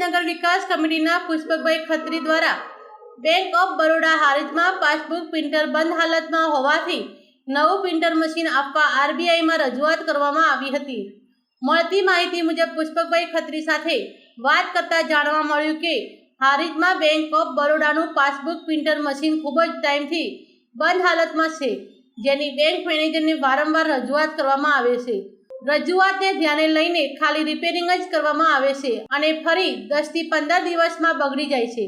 નગર વિકાસ કમિટીના પુષ્પકભાઈ ખત્રી દ્વારા બેંક ઓફ બરોડા હારીજમાં પાસબુક, પ્રિન્ટર બંધ હાલતમાં હોવાથી નવું પ્રિન્ટર મશીન આપવા આરબીઆઈમાં રજૂઆત કરવામાં આવી હતી. મળતી માહિતી મુજબ પુષ્પકભાઈ ખત્રી સાથે વાત કરતા જાણવા મળ્યું કે હારીજમાં બેંક ઓફ બરોડાનું પાસબુક, પ્રિન્ટર મશીન ખૂબ જ ટાઈમથી બંધ હાલતમાં છે, જેની બેંક મેનેજરને વારંવાર રજૂઆત કરવામાં આવે છે. રજૂઆતને ધ્યાને લઈને ખાલી રિપેરિંગ જ કરવામાં આવે છે અને ફરી દસથી પંદર દિવસમાં બગડી જાય છે.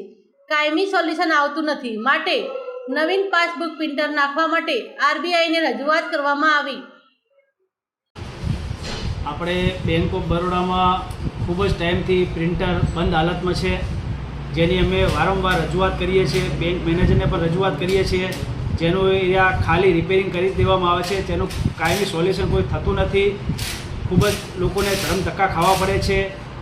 કાયમી સોલ્યુશન આવતું નથી. માટે નવીન પાસબુક પ્રિન્ટર નાખવા માટે આરબીઆઈને રજૂઆત કરવામાં આવી. આપણે બેંક ઓફ બરોડામાં ખૂબ જ ટાઈમથી પ્રિન્ટર બંધ હાલતમાં છે. જેની અમે વારંવાર રજૂઆત કરીએ છીએ. બેંક મેનેજરને પણ રજૂઆત કરીએ છીએ. જેનું એરિયા ખાલી રિપેરિંગ કરી દેવામાં આવે છે. તેનું કાયમી સોલ્યુશન કોઈ થતું નથી. ખૂબ જ લોકોને ધરમ ધક્કા ખાવા પડે છે.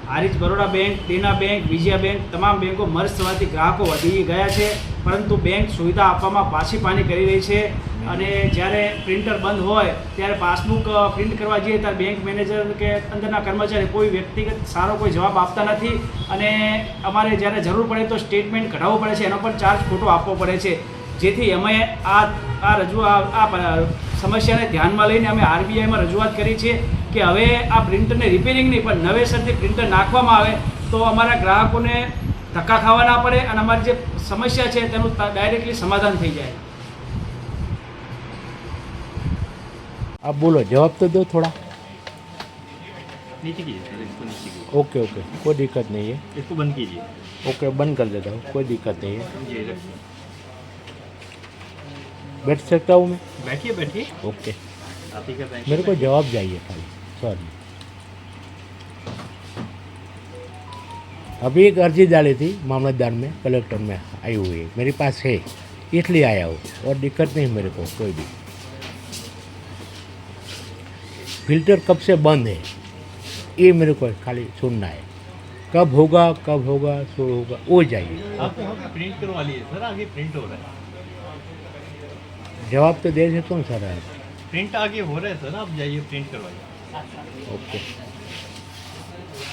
Harij Baroda bank, Dena bank, Vijaya bank તમામ બેંકો મર્જ થવાથી ગ્રાહકો વધી ગયા છે. પરંતુ બેંક સુવિધા આપવામાં પાછી પાની કરી રહી છે. અને જ્યારે પ્રિન્ટર બંધ હોય, ત્યારે પાસબુક પ્રિન્ટ કરવા જઈએ ત્યારે બેંક મેનેજર કે અંદરના કર્મચારી કોઈ વ્યક્તિગત સારો કોઈ જવાબ આપતા નથી. અને અમારે જ્યારે જરૂર પડે તો સ્ટેટમેન્ટ કઢાવવું પડે છે. એનો પણ ચાર્જ ખોટો આપવો પડે છે. જેથી અમે આ આ રજૂઆત આ પ- સમસ્યાને ધ્યાનમાં લઈને અમે આરબીઆઈમાં રજૂઆત કરી છે કે હવે આ પ્રિન્ટરને રિપેરિંગ નહીં પણ નવેસરથી પ્રિન્ટર નાખવામાં આવે તો અમારા ગ્રાહકોને ધક્કા ખાવા ના પડે અને અમારી જે સમસ્યા છે તેનું ડાયરેક્ટલી સમાધાન થઈ જાય आप बोलो जवाब तो दो थोड़ा नीचे कीजिए सर इसको नीचे कीजिए ओके ओके कोई दिक्कत नहीं है इसको बंद कीजिए ओके बंद कर देता हूँ कोई दिक्कत नहीं है ये रखिए बैठ सकता हूँ मैं? बैठिए बैठिए। ओके। आप ही का मेरे को जवाब चाहिए खाली सॉरी अभी एक अर्जी डाली थी मामलतदार में कलेक्टर में आई हुई। है मेरे पास है इसलिए आया हूँ और दिक्कत नहीं मेरे को कोई भी। फ़िल्टर कब से बंद है? ये मेरे को खाली सुनना है। कब होगा कब होगा शुरू होगा वो जाइए आप यहाँ पे प्रिंट करवा लिए सर आगे प्रिंट हो रहा है। जवाब तो दे सकता हूँ सर आप प्रिंट आगे हो रहा है सर आप जाइए प्रिंट करवाइए ओके